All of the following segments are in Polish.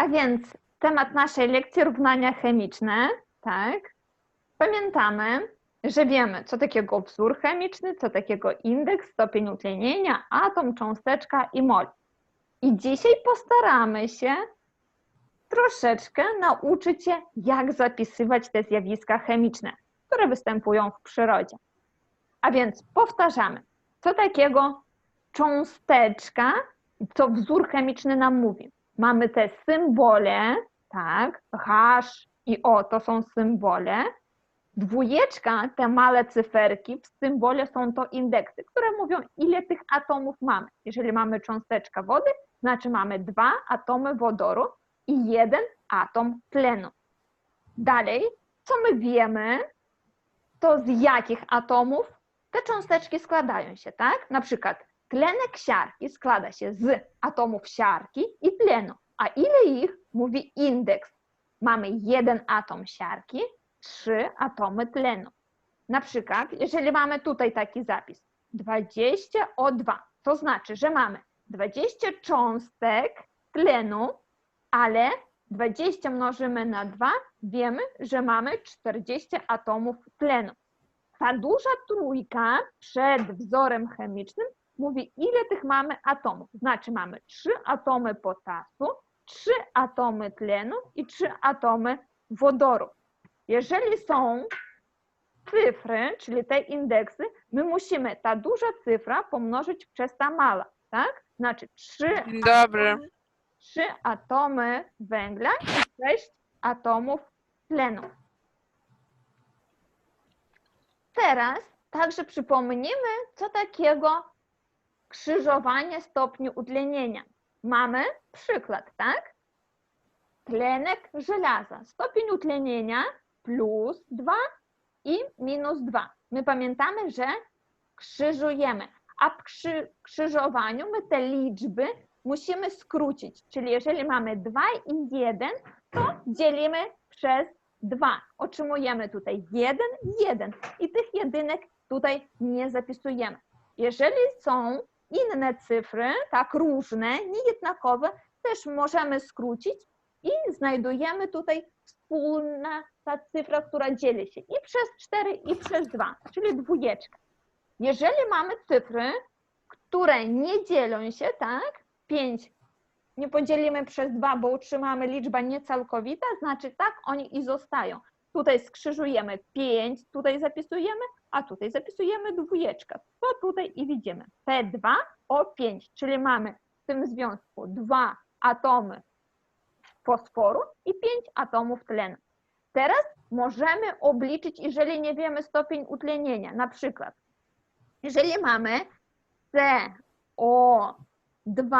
A więc temat naszej lekcji równania chemiczne, tak? Pamiętamy, że wiemy, co takiego wzór chemiczny, co takiego indeks, stopień utlenienia, atom, cząsteczka i mol. I dzisiaj postaramy się troszeczkę nauczyć się, jak zapisywać te zjawiska chemiczne, które występują w przyrodzie. A więc powtarzamy, co takiego cząsteczka, co wzór chemiczny nam mówi. Mamy te symbole, tak, H i O to są symbole. Dwójeczka, te małe cyferki w symbole są to indeksy, które mówią, ile tych atomów mamy. Jeżeli mamy cząsteczkę wody, znaczy mamy dwa atomy wodoru i jeden atom tlenu. Dalej, co my wiemy, to z jakich atomów te cząsteczki składają się, tak? Na przykład tlenek siarki składa się z atomów siarki i tlenu. A ile ich mówi indeks? Mamy jeden atom siarki, trzy atomy tlenu. Na przykład, jeżeli mamy tutaj taki zapis 20O2, to znaczy, że mamy 20 cząstek tlenu, ale 20 mnożymy na 2, wiemy, że mamy 40 atomów tlenu. Ta duża trójka przed wzorem chemicznym mówi, ile tych mamy atomów. Znaczy mamy 3 atomy potasu, 3 atomy tlenu i 3 atomy wodoru. Jeżeli są cyfry, czyli te indeksy, my musimy ta duża cyfra pomnożyć przez ta mała, tak? Znaczy 3 Dzień dobry. atomy, 3 atomy węgla i 6 atomów tlenu. Teraz także przypomnimy, co takiego krzyżowanie stopniu utlenienia. Mamy przykład, tak? Tlenek żelaza. Stopień utlenienia plus 2 i minus 2. My pamiętamy, że krzyżujemy, a w krzy, krzyżowaniu my te liczby musimy skrócić. Czyli jeżeli mamy 2 i 1, to dzielimy przez 2. Otrzymujemy tutaj 1 i 1 i tych jedynek tutaj nie zapisujemy. Jeżeli są inne cyfry, tak różne, niejednakowe, też możemy skrócić i znajdujemy tutaj wspólna ta cyfra, która dzieli się i przez 4 i przez 2, czyli dwójeczka. Jeżeli mamy cyfry, które nie dzielą się, tak, 5 nie podzielimy przez 2, bo utrzymamy liczbę niecałkowita, znaczy tak, oni i zostają. Tutaj skrzyżujemy 5, tutaj zapisujemy, a tutaj zapisujemy dwójeczkę. To tutaj i widzimy P2 o 5, czyli mamy w tym związku dwa atomy fosforu i 5 atomów tlenu. Teraz możemy obliczyć, jeżeli nie wiemy stopień utlenienia. Na przykład, jeżeli mamy CO2,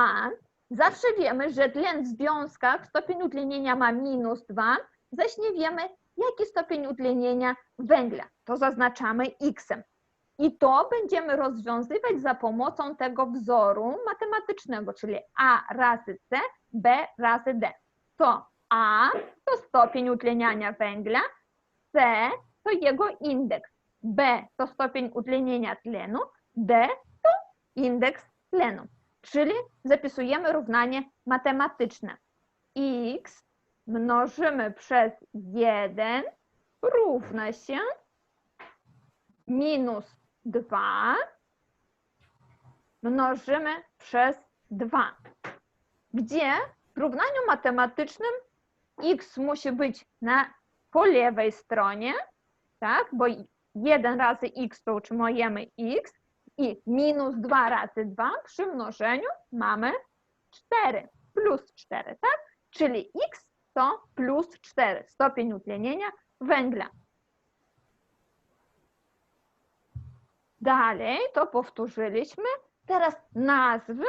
zawsze wiemy, że tlen w związkach stopień utlenienia ma minus 2, zaś nie wiemy, jaki stopień utlenienia węgla. To zaznaczamy X. I to będziemy rozwiązywać za pomocą tego wzoru matematycznego, czyli A razy C, B razy D. To A to stopień utleniania węgla, C to jego indeks, B to stopień utlenienia tlenu, D to indeks tlenu. Czyli zapisujemy równanie matematyczne. X mnożymy przez 1 równa się minus 2 mnożymy przez 2, gdzie? W równaniu matematycznym x musi być na po lewej stronie, tak, bo 1 razy x to utrzymujemy x i minus 2 razy 2 przy mnożeniu mamy 4 plus 4, tak? Czyli x to plus 4, stopień utlenienia węgla. Dalej to powtórzyliśmy. Teraz nazwy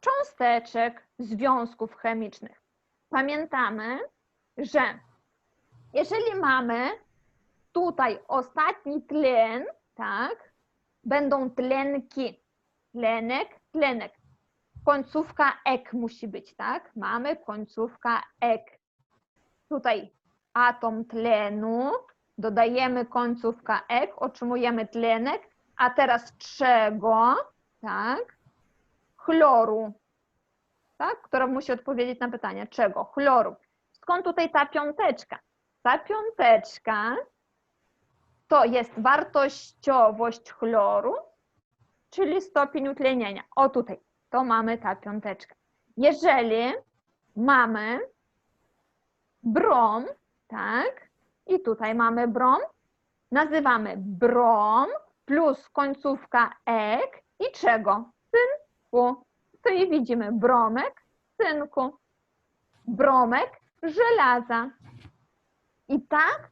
cząsteczek związków chemicznych. Pamiętamy, że jeżeli mamy tutaj ostatni tlen, tak, będą tlenki. Tlenek, tlenek. Końcówka ek musi być, tak? Mamy końcówka ek. Tutaj atom tlenu, dodajemy końcówka ek, otrzymujemy tlenek, a teraz czego? Tak? Chloru. tak? która musi odpowiedzieć na pytanie, czego? Chloru. Skąd tutaj ta piąteczka? Ta piąteczka to jest wartościowość chloru, czyli stopień utlenienia. O tutaj, to mamy ta piąteczka. Jeżeli mamy brom, tak, i tutaj mamy brom, nazywamy brom plus końcówka ek i czego? Cynku. To i widzimy bromek, cynku, bromek, żelaza. I tak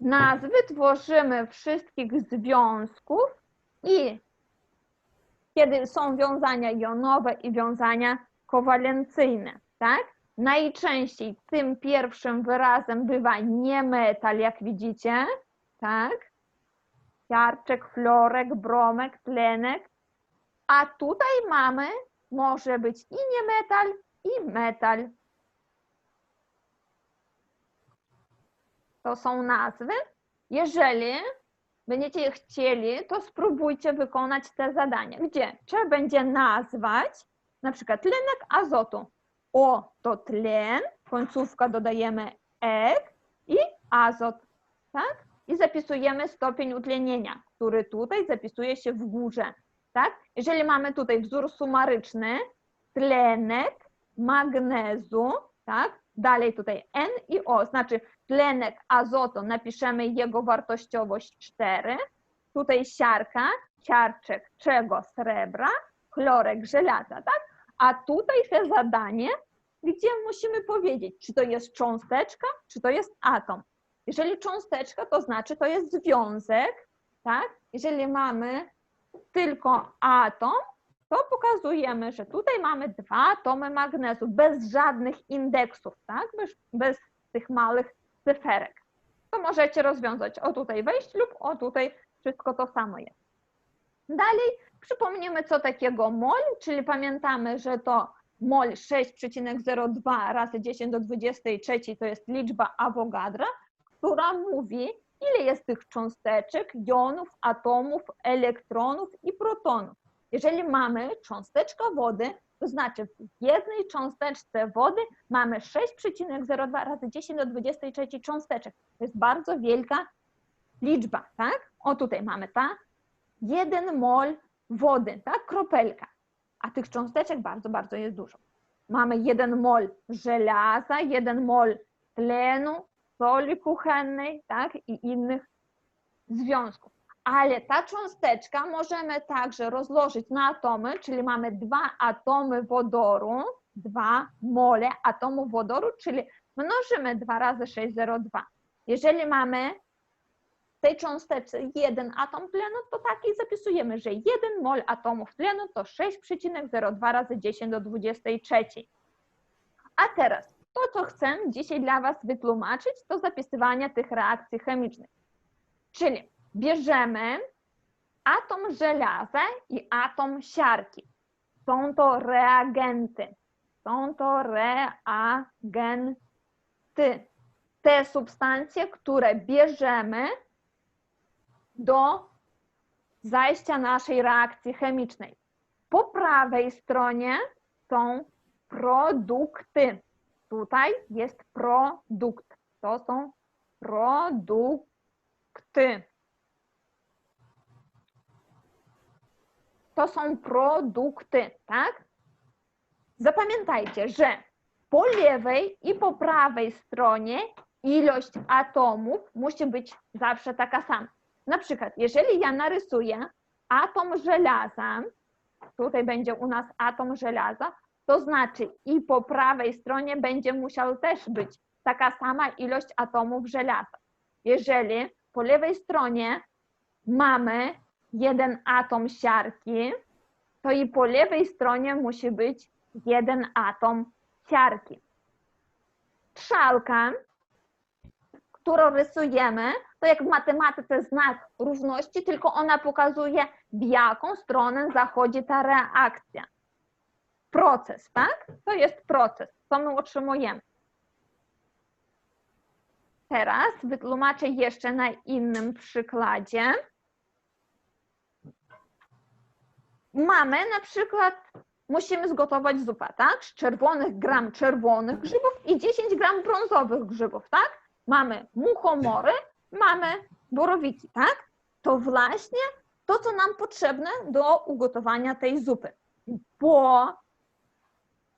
nazwy tworzymy wszystkich związków i kiedy są wiązania jonowe i wiązania kowalencyjne, tak? Najczęściej tym pierwszym wyrazem bywa nie metal, jak widzicie, tak? Siarczek, florek, bromek, tlenek. A tutaj mamy, może być i nie metal, i metal. To są nazwy. Jeżeli będziecie chcieli, to spróbujcie wykonać te zadania, gdzie trzeba będzie nazwać na przykład tlenek azotu. O to tlen, końcówka dodajemy ek i azot, tak? I zapisujemy stopień utlenienia, który tutaj zapisuje się w górze, tak? Jeżeli mamy tutaj wzór sumaryczny, tlenek magnezu, tak? Dalej tutaj N i O, znaczy tlenek azotu, napiszemy jego wartościowość 4, tutaj siarka, siarczek czego? Srebra, chlorek żelaza, tak? A tutaj te zadanie, gdzie musimy powiedzieć, czy to jest cząsteczka, czy to jest atom. Jeżeli cząsteczka, to znaczy to jest związek, tak? Jeżeli mamy tylko atom, to pokazujemy, że tutaj mamy dwa atomy magnezu bez żadnych indeksów, tak? Bez, bez tych małych cyferek. To możecie rozwiązać o tutaj wejść lub o tutaj wszystko to samo jest. Dalej przypomnimy, co takiego mol, czyli pamiętamy, że to mol 6,02 razy 10 do 23 to jest liczba Avogadra, która mówi, ile jest tych cząsteczek, jonów, atomów, elektronów i protonów. Jeżeli mamy cząsteczkę wody, to znaczy w jednej cząsteczce wody mamy 6,02 razy 10 do 23 cząsteczek. To jest bardzo wielka liczba, tak? O tutaj mamy ta 1 mol wody, tak? Kropelka. A tych cząsteczek bardzo, bardzo jest dużo. Mamy 1 mol żelaza, 1 mol tlenu, soli kuchennej, tak? I innych związków ale ta cząsteczka możemy także rozłożyć na atomy, czyli mamy dwa atomy wodoru, dwa mole atomu wodoru, czyli mnożymy 2 razy 6,02. Jeżeli mamy w tej cząsteczce jeden atom tlenu, to taki zapisujemy, że 1 mol atomów tlenu to 6,02 razy 10 do 23. A teraz to, co chcę dzisiaj dla Was wytłumaczyć, to zapisywanie tych reakcji chemicznych. Czyli bierzemy atom żelaza i atom siarki. Są to reagenty. Są to reagenty. Te substancje, które bierzemy do zajścia naszej reakcji chemicznej. Po prawej stronie są produkty. Tutaj jest produkt. To są produkty. To są produkty, tak? Zapamiętajcie, że po lewej i po prawej stronie ilość atomów musi być zawsze taka sama. Na przykład, jeżeli ja narysuję atom żelaza, tutaj będzie u nas atom żelaza, to znaczy i po prawej stronie będzie musiał też być taka sama ilość atomów żelaza. Jeżeli po lewej stronie mamy jeden atom siarki, to i po lewej stronie musi być jeden atom siarki. Trzałka, którą rysujemy, to jak w matematyce znak równości, tylko ona pokazuje, w jaką stronę zachodzi ta reakcja. Proces, tak? To jest proces, co my otrzymujemy. Teraz wytłumaczę jeszcze na innym przykładzie. Mamy na przykład musimy zgotować zupę, tak? Z czerwonych gram czerwonych grzybów i 10 gram brązowych grzybów, tak? Mamy muchomory, mamy borowiki, tak? To właśnie to, co nam potrzebne do ugotowania tej zupy. Po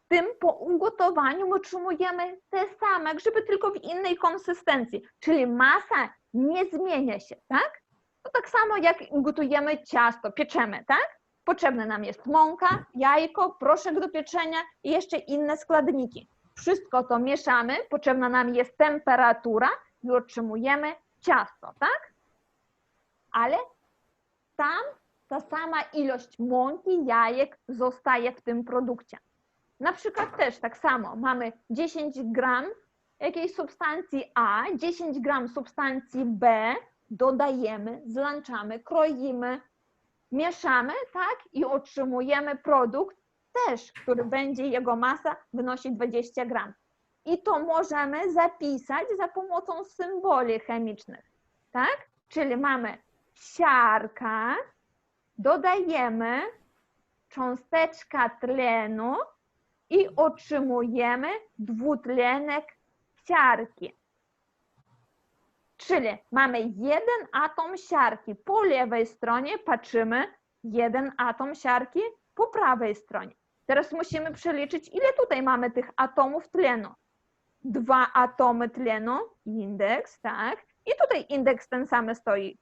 tym po ugotowaniu my otrzymujemy te same grzyby, tylko w innej konsystencji, czyli masa nie zmienia się, tak? To tak samo jak gotujemy ciasto, pieczemy, tak? Potrzebna nam jest mąka, jajko, proszek do pieczenia i jeszcze inne składniki. Wszystko to mieszamy, potrzebna nam jest temperatura i otrzymujemy ciasto, tak? Ale tam ta sama ilość mąki, jajek zostaje w tym produkcie. Na przykład też tak samo mamy 10 gram jakiejś substancji A, 10 gram substancji B, dodajemy, złączamy, kroimy, mieszamy, tak? I otrzymujemy produkt też, który będzie jego masa wynosić 20 gram. I to możemy zapisać za pomocą symboli chemicznych, tak? Czyli mamy siarka, dodajemy cząsteczka tlenu i otrzymujemy dwutlenek siarki. Czyli mamy jeden atom siarki. Po lewej stronie patrzymy, jeden atom siarki po prawej stronie. Teraz musimy przeliczyć, ile tutaj mamy tych atomów tlenu. Dwa atomy tlenu, indeks, tak? I tutaj indeks ten sam stoi,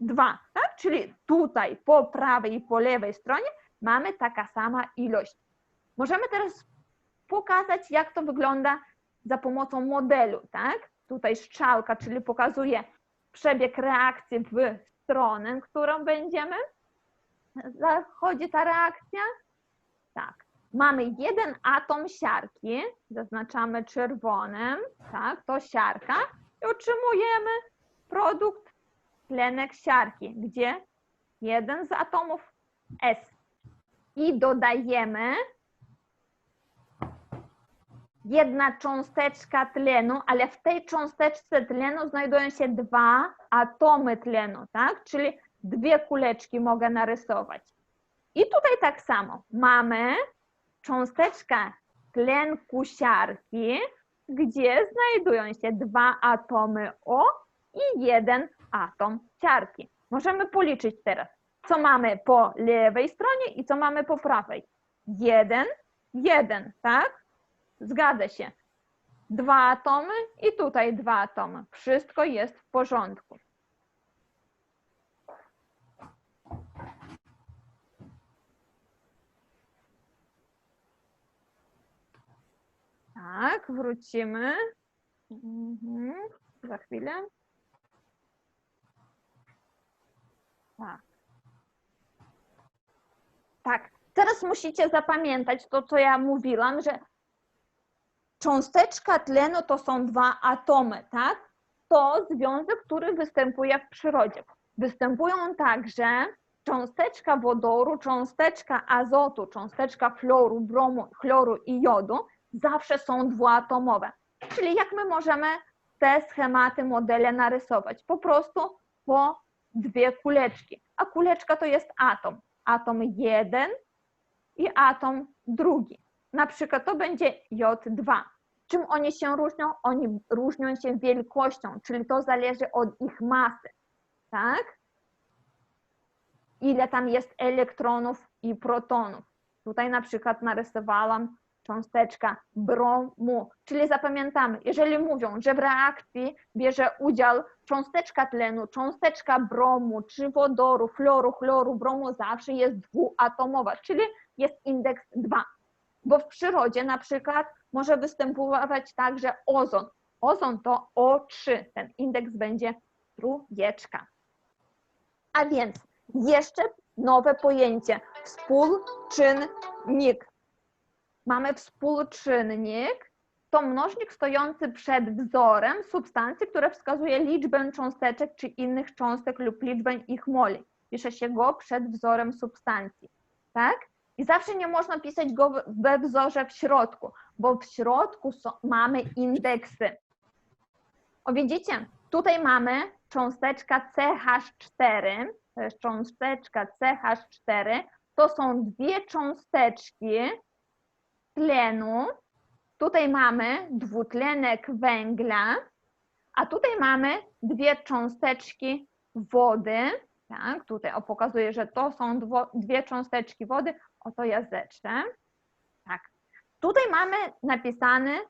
dwa, tak? Czyli tutaj po prawej i po lewej stronie mamy taka sama ilość. Możemy teraz pokazać, jak to wygląda za pomocą modelu, tak? Tutaj strzałka, czyli pokazuje przebieg reakcji w stronę, którą będziemy. Zachodzi ta reakcja. Tak. Mamy jeden atom siarki, zaznaczamy czerwonym, tak, to siarka i otrzymujemy produkt tlenek siarki, gdzie jeden z atomów S. I dodajemy jedna cząsteczka tlenu, ale w tej cząsteczce tlenu znajdują się dwa atomy tlenu, tak? Czyli dwie kuleczki mogę narysować. I tutaj tak samo mamy cząsteczkę tlenku siarki, gdzie znajdują się dwa atomy O i jeden atom siarki. Możemy policzyć teraz, co mamy po lewej stronie i co mamy po prawej. Jeden, jeden, tak? Zgadza się. Dwa atomy i tutaj dwa atomy. Wszystko jest w porządku. Tak, wrócimy. Mhm. Za chwilę. Tak. Tak. Teraz musicie zapamiętać to, co ja mówiłam, że cząsteczka tlenu to są dwa atomy, tak? To związek, który występuje w przyrodzie. Występują także cząsteczka wodoru, cząsteczka azotu, cząsteczka fluoru, bromu, chloru i jodu zawsze są dwuatomowe. Czyli jak my możemy te schematy, modele narysować? Po prostu po dwie kuleczki. A kuleczka to jest atom. Atom jeden i atom drugi. Na przykład to będzie J2. Czym oni się różnią? Oni różnią się wielkością, czyli to zależy od ich masy, tak? Ile tam jest elektronów i protonów. Tutaj na przykład narysowałam cząsteczka bromu, czyli zapamiętamy, jeżeli mówią, że w reakcji bierze udział cząsteczka tlenu, cząsteczka bromu, czy wodoru, fluoru, chloru, bromu, zawsze jest dwuatomowa, czyli jest indeks 2. Bo w przyrodzie na przykład może występować także ozon. Ozon to O3, ten indeks będzie trójeczka. A więc jeszcze nowe pojęcie współczynnik. Mamy współczynnik, to mnożnik stojący przed wzorem substancji, które wskazuje liczbę cząsteczek czy innych cząstek lub liczbę ich moli. Pisze się go przed wzorem substancji. Tak? I zawsze nie można pisać go we wzorze w środku, bo w środku są, mamy indeksy. O widzicie, tutaj mamy cząsteczka CH4, to jest cząsteczka CH4, to są dwie cząsteczki tlenu. Tutaj mamy dwutlenek węgla, a tutaj mamy dwie cząsteczki wody. Tak, tutaj pokazuję, że to są dwie cząsteczki wody. Oto ja. Tak. Tutaj mamy napisane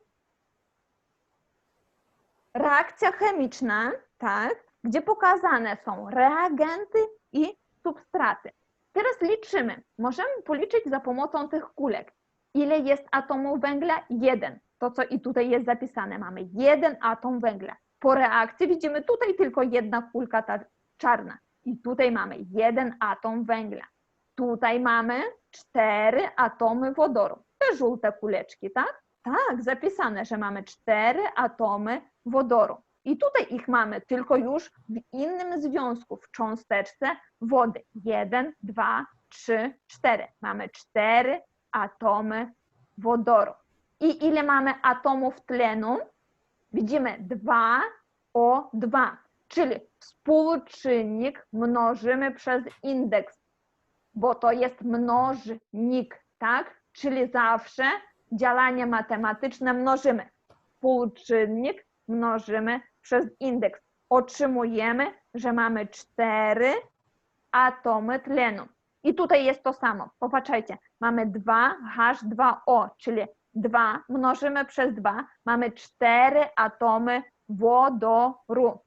reakcja chemiczna, tak, gdzie pokazane są reagenty i substraty. Teraz liczymy. Możemy policzyć za pomocą tych kulek. Ile jest atomów węgla? Jeden. To, co i tutaj jest zapisane. Mamy jeden atom węgla. Po reakcji widzimy tutaj tylko jedna kulka ta czarna. I tutaj mamy jeden atom węgla. Tutaj mamy cztery atomy wodoru. Te żółte kuleczki, tak? Tak, zapisane, że mamy cztery atomy wodoru. I tutaj ich mamy tylko już w innym związku, w cząsteczce wody. Jeden, dwa, trzy, cztery. Mamy cztery atomy wodoru. I ile mamy atomów tlenu? Widzimy 2 o 2, czyli współczynnik mnożymy przez indeks, bo to jest mnożnik, tak? Czyli zawsze działanie matematyczne mnożymy. Współczynnik mnożymy przez indeks. Otrzymujemy, że mamy 4 atomy tlenu. I tutaj jest to samo. Popatrzcie, mamy 2H2O, czyli 2 mnożymy przez 2, mamy 4 atomy wodoru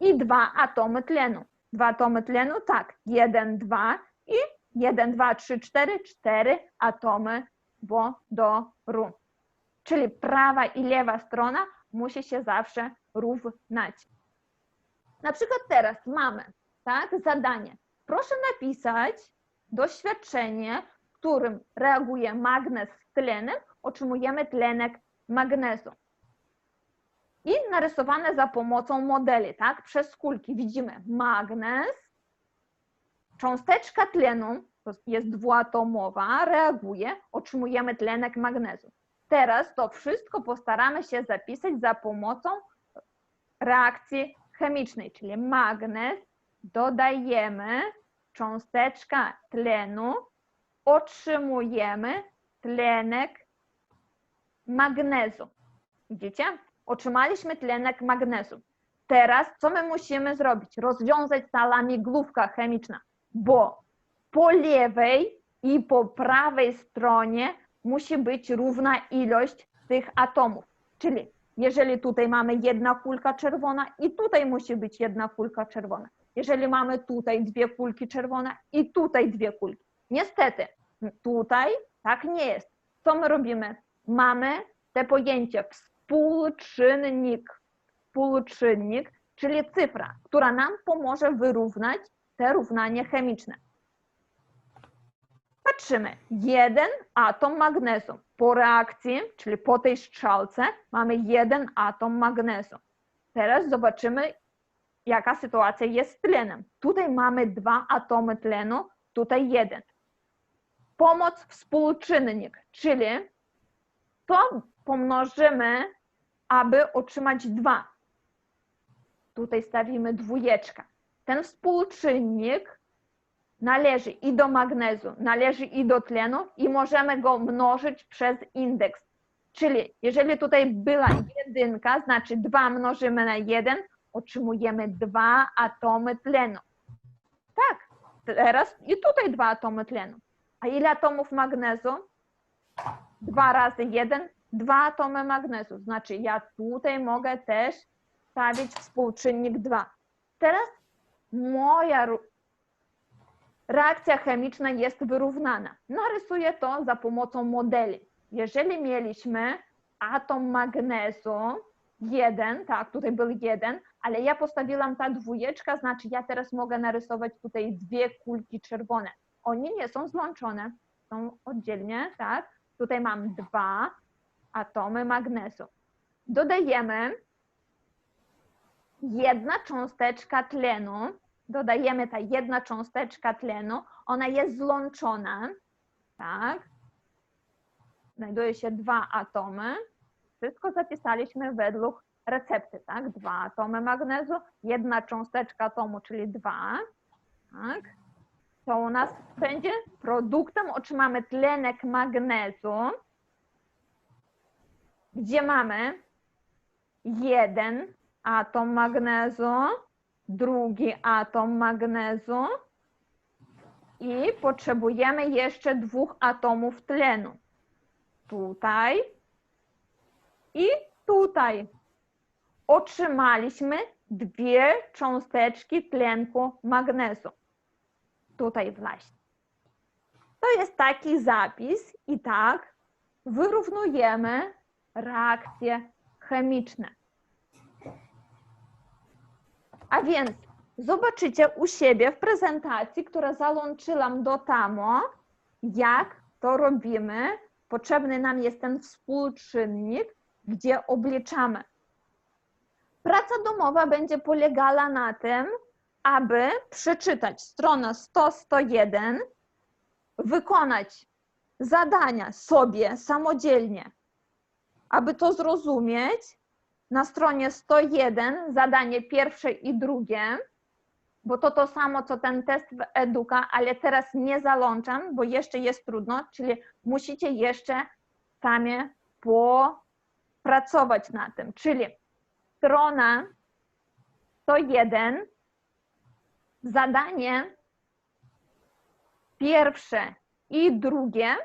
i 2 atomy tlenu. 2 atomy tlenu, tak, 1, 2 i 1, 2, 3, 4, 4 atomy wodoru. Czyli prawa i lewa strona musi się zawsze równać. Na przykład teraz mamy tak, zadanie. Proszę napisać doświadczenie, w którym reaguje magnez z tlenem, otrzymujemy tlenek magnezu. I narysowane za pomocą modeli, tak, przez kulki widzimy magnez, cząsteczka tlenu, jest dwuatomowa, reaguje, otrzymujemy tlenek magnezu. Teraz to wszystko postaramy się zapisać za pomocą reakcji chemicznej, czyli magnez dodajemy cząsteczka tlenu, otrzymujemy tlenek magnezu. Widzicie? Otrzymaliśmy tlenek magnezu. Teraz co my musimy zrobić? Rozwiązać cała miglówka chemiczna, bo po lewej i po prawej stronie musi być równa ilość tych atomów. Czyli jeżeli tutaj mamy jedna kulka czerwona i tutaj musi być jedna kulka czerwona. Jeżeli mamy tutaj dwie kulki czerwone i tutaj dwie kulki. Niestety, tutaj tak nie jest. Co my robimy? Mamy te pojęcie współczynnik. Współczynnik, czyli cyfra, która nam pomoże wyrównać te równanie chemiczne. Patrzymy. Jeden atom magnezu. Po reakcji, czyli po tej strzałce, mamy jeden atom magnezu. Teraz zobaczymy, jaka sytuacja jest z tlenem. Tutaj mamy dwa atomy tlenu, tutaj jeden. Pomoc współczynnik, czyli to pomnożymy, aby otrzymać dwa. Tutaj stawimy dwójeczka. Ten współczynnik należy i do magnezu, należy i do tlenu i możemy go mnożyć przez indeks. Czyli jeżeli tutaj była jedynka, znaczy 2 mnożymy na 1, otrzymujemy dwa atomy tlenu. Tak, teraz i tutaj dwa atomy tlenu. A ile atomów magnezu? 2 razy 1, dwa atomy magnezu. Znaczy ja tutaj mogę też stawić współczynnik 2. Teraz moja reakcja chemiczna jest wyrównana. Narysuję to za pomocą modeli. Jeżeli mieliśmy atom magnezu, jeden, tak, tutaj był jeden, ale ja postawiłam ta dwójeczka, znaczy ja teraz mogę narysować tutaj dwie kulki czerwone. Oni nie są złączone, są oddzielnie, tak. Tutaj mam dwa atomy magnezu. Dodajemy jedna cząsteczka tlenu, dodajemy ta jedna cząsteczka tlenu, ona jest złączona, tak, znajduje się dwa atomy, wszystko zapisaliśmy według recepty, tak, dwa atomy magnezu, jedna cząsteczka atomu, czyli dwa, tak, to u nas będzie produktem, otrzymamy tlenek magnezu, gdzie mamy jeden atom magnezu, drugi atom magnezu i potrzebujemy jeszcze dwóch atomów tlenu. Tutaj i tutaj. Otrzymaliśmy dwie cząsteczki tlenku magnezu. Tutaj właśnie. To jest taki zapis i tak wyrównujemy reakcje chemiczne. A więc zobaczycie u siebie w prezentacji, którą załączyłam do TAMO, jak to robimy. Potrzebny nam jest ten współczynnik, gdzie obliczamy. Praca domowa będzie polegała na tym, aby przeczytać stronę 100-101, wykonać zadania sobie samodzielnie. Aby to zrozumieć, na stronie 101 zadanie pierwsze i drugie, bo to to samo, co ten test w Eduka, ale teraz nie załączam, bo jeszcze jest trudno, czyli musicie jeszcze sami popracować na tym. Czyli strona 101, zadanie pierwsze i drugie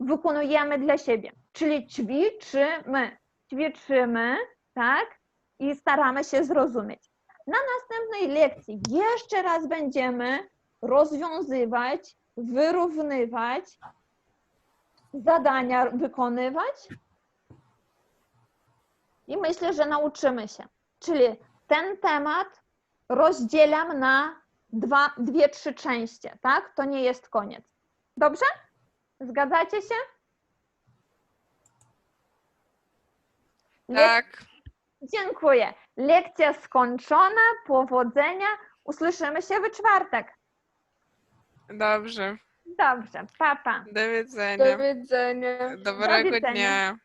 wykonujemy dla siebie, czyli ćwiczymy, ćwiczymy, tak? I staramy się zrozumieć. Na następnej lekcji jeszcze raz będziemy rozwiązywać, wyrównywać, zadania wykonywać i myślę, że nauczymy się. Czyli ten temat rozdzielam na dwa, dwie, trzy części, tak? To nie jest koniec. Dobrze? Zgadzacie się? Tak. Dziękuję. Lekcja skończona. Powodzenia. Usłyszymy się w czwartek. Dobrze. Dobrze. Papa. Pa. Do widzenia. Do widzenia. Dobrego widzenia. dnia.